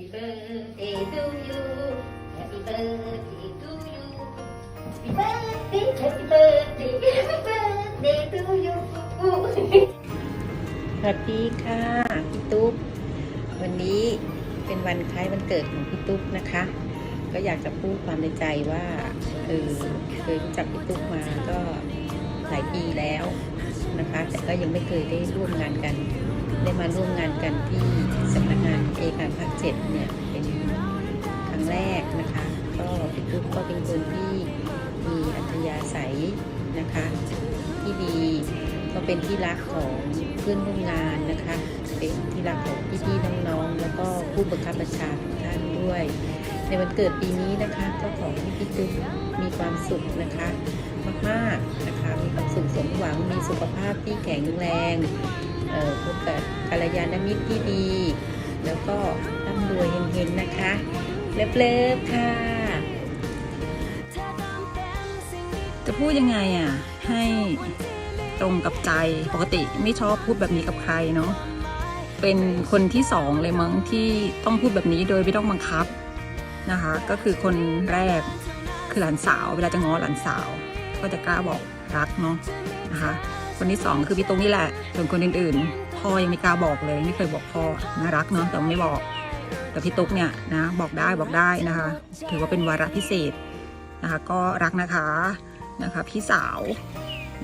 Happy birthday to you Happy birthday to you Happy birthday Happy birthday Happy birthday to you สวัสดีค่ะพี่ตุ๊กวันนี้เป็นวันคล้ายวันเกิดของพี่ตุ๊กนะคะ ก็อยากจะพูดความในใจว่าเออเคยรู้จักพี่ตุ๊กมาก็หลายปีแล้วนะคะ แต่ก็ยังไม่เคยได้ร่วมงานกัน ได้มาร่วมงานกันที่สำนักงานเอการภาคเจ็ดเนี่ยเป็นครั้งแรกนะคะ ก็พี่ตุ๊กก็เป็นคนที่มีอัธยาศัยนะคะที่ดีก็เป็นที่รักของเพื่อนร่วมงานนะคะ เป็นที่รักของพี่ๆน้องๆแล้วก็ผู้บังคับบัญชาทุกท่านด้วย ในวันเกิดปีนี้นะคะ ก็ขอให้พี่ตุ๊กมีความสุขนะคะมากๆนะคะมีความสุขสมหวังมีสุขภาพที่แข็งแรงเอ่อ กัลยาณมิตรที่ดี แล้วก็ร่ำรวยเฮงๆนะคะเลิฟๆค่ะ จะพูดยังไงอะ ให้ตรงกับใจปกติไม่ชอบพูดแบบนี้กับใครเนาะเป็นคนที่สองเลยมั้งที่ต้องพูดแบบนี้โดยไม่ต้องบังคับนะคะ ก็คือคนแรกคือหลานสาว เวลาจะง้อหลานสาว ก็จะกล้าบอกรักเนาะนะคะ คนที่สองคือพี่ตรงนี่แหละส่วนคนอื่นๆ พ่อยังไม่กล้าบอกเลย ไม่เคยบอกพ่อน่ารักเนาะแต่ไม่บอกแต่พี่ตุ๊กเนี่ยนะบอกได้บอกได้นะคะ ถือว่าเป็นวาระพิเศษนะคะ ก็รักนะคะนะคะพี่สาว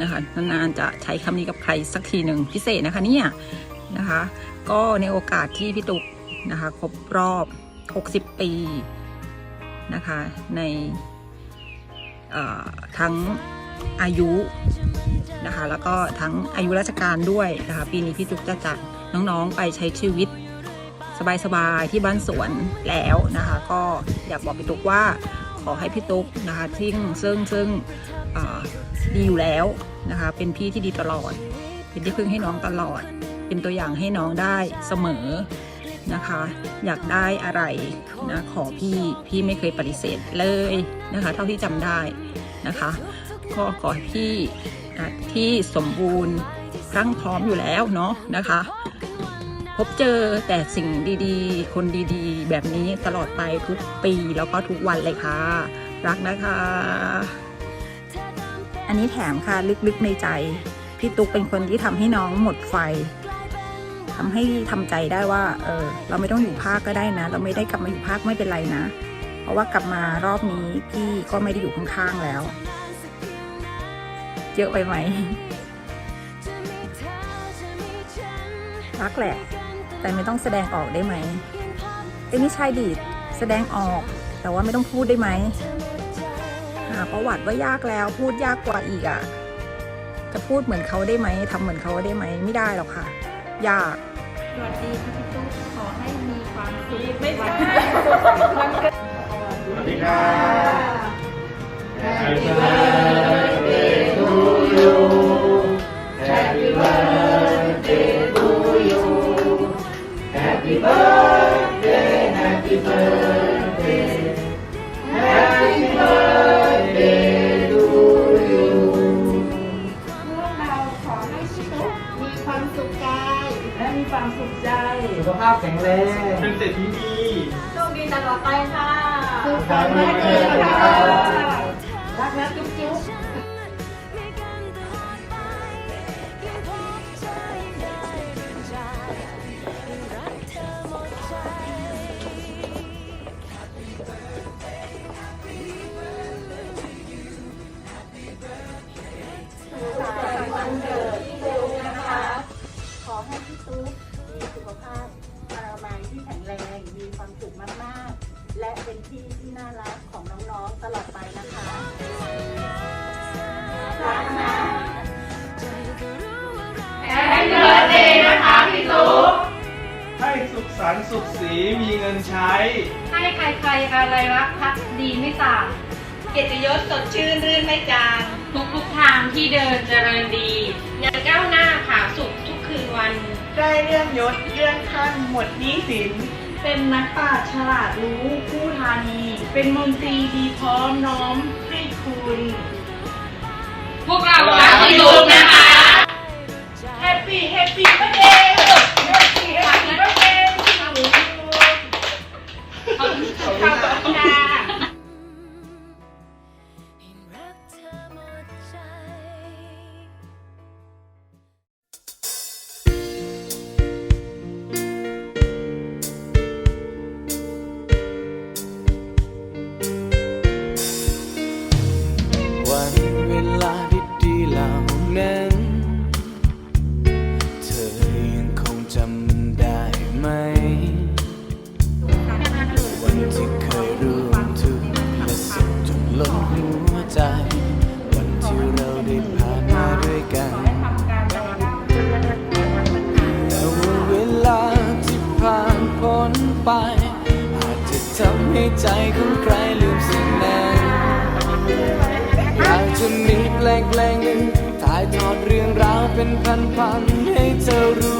นะคะนานๆจะใช้คำนี้กับใครสักทีหนึ่งพิเศษนะคะเนี่ยนะคะ ก็ในโอกาสที่พี่ตุ๊กนะคะครบรอบ 60 ปีนะคะในทั้งอายุ นะคะ แล้วก็ทั้งอายุราชการด้วยนะคะ ปีนี้พี่ตุ๊กจะจัดน้องๆไปใช้ชีวิต สบายๆที่บ้านสวนแล้วนะคะ ก็อยากบอกพี่ตุ๊กว่าขอให้พี่ตุ๊กนะคะที่ซึ่งซึ่งดีอยู่แล้วนะคะ เป็นพี่ที่ดีตลอด เป็นที่พึ่งให้น้องตลอด เป็นตัวอย่างให้น้องได้เสมอนะคะ อยากได้อะไรนะขอพี่พี่ไม่เคยปฏิเสธเลยนะคะ เท่าที่จำได้นะคะ ก็ขอให้พี่ ที่สมบูรณ์พรั่งพร้อมอยู่แล้วเนาะนะคะ พบเจอแต่สิ่งดีๆ คนดีๆ แบบนี้ตลอดไปทุกปีแล้วก็ทุกวันเลยค่ะ รักนะคะ อันนี้แถมค่ะลึกๆในใจ พี่ตุ๊กเป็นคนที่ทำให้น้องหมดไฟทำให้ทำใจได้ว่า เออ เราไม่ต้องอยู่ภาคก็ได้นะ เราไม่ได้กลับมาอยู่ภาคไม่เป็นไรนะ เพราะว่ากลับมารอบนี้พี่ก็ไม่ได้อยู่ข้างๆแล้ว เยอะไปไหม รักแหละ แต่ไม่ต้องแสดงออกได้ไหมเอ้ยไม่ใช่ดิแสดงออก แต่ว่าไม่ต้องพูดได้ไหมหาประวัติว่ายากแล้ว พูดยากกว่าอีกอะ่ะ จะพูดเหมือนเขาได้ไหมทำเหมือนเขาได้ไหมไม่ได้หรอกค่ะ ยากสวัสดีค่ะพี่ตุ๊กขอให้มีความสุขไม่ใช่สวัสดีครั you Happy birthday to you Happy birthday Happy birthday Happy birthday to you พวกเราขอให้พี่ตุ๊กมีความสุขกายและมีความสุขใจ สุขภาพแข็งแรง เป็นเศรษฐีดี โชคดีตลอดไปค่ะ สุขสันต์วันเกิดค่ะรักนะจุ๊บจุ๊ สุขสันต์สุขสีมีเงินใช้ ให้ใครๆอะไรรักพักดีไม่ต่างเกียรติยศสดชื่นรื่นไม่จางทุกทุกๆทางที่เดินเจริญดียังก้าวหน้าผาสุขทุกคืนวัน ได้เรื่องยศเลื่อนขั้นหมดหนี้สิน เป็นนักปราชญ์ฉลาดรู้ผู้ทานี เป็นมนตรีดีพร้อมน้อมให้คุณ พวกเรารักพี่ตุ๊กนะคะ ไหม วันที่เคยร่วมทุกข์และสุขจนล้นหัวใจ วันที่เราได้ผ่านมาด้วยกันแต่ว่าเวลาที่ผ่านพ้นไป อาจจะทำให้ใจของใครลืมสิ่งนั้นอยากจะมีเพลงเพลงหนึ่งถ่ายทอดเรื่องราวเป็นพันๆให้เธอรู้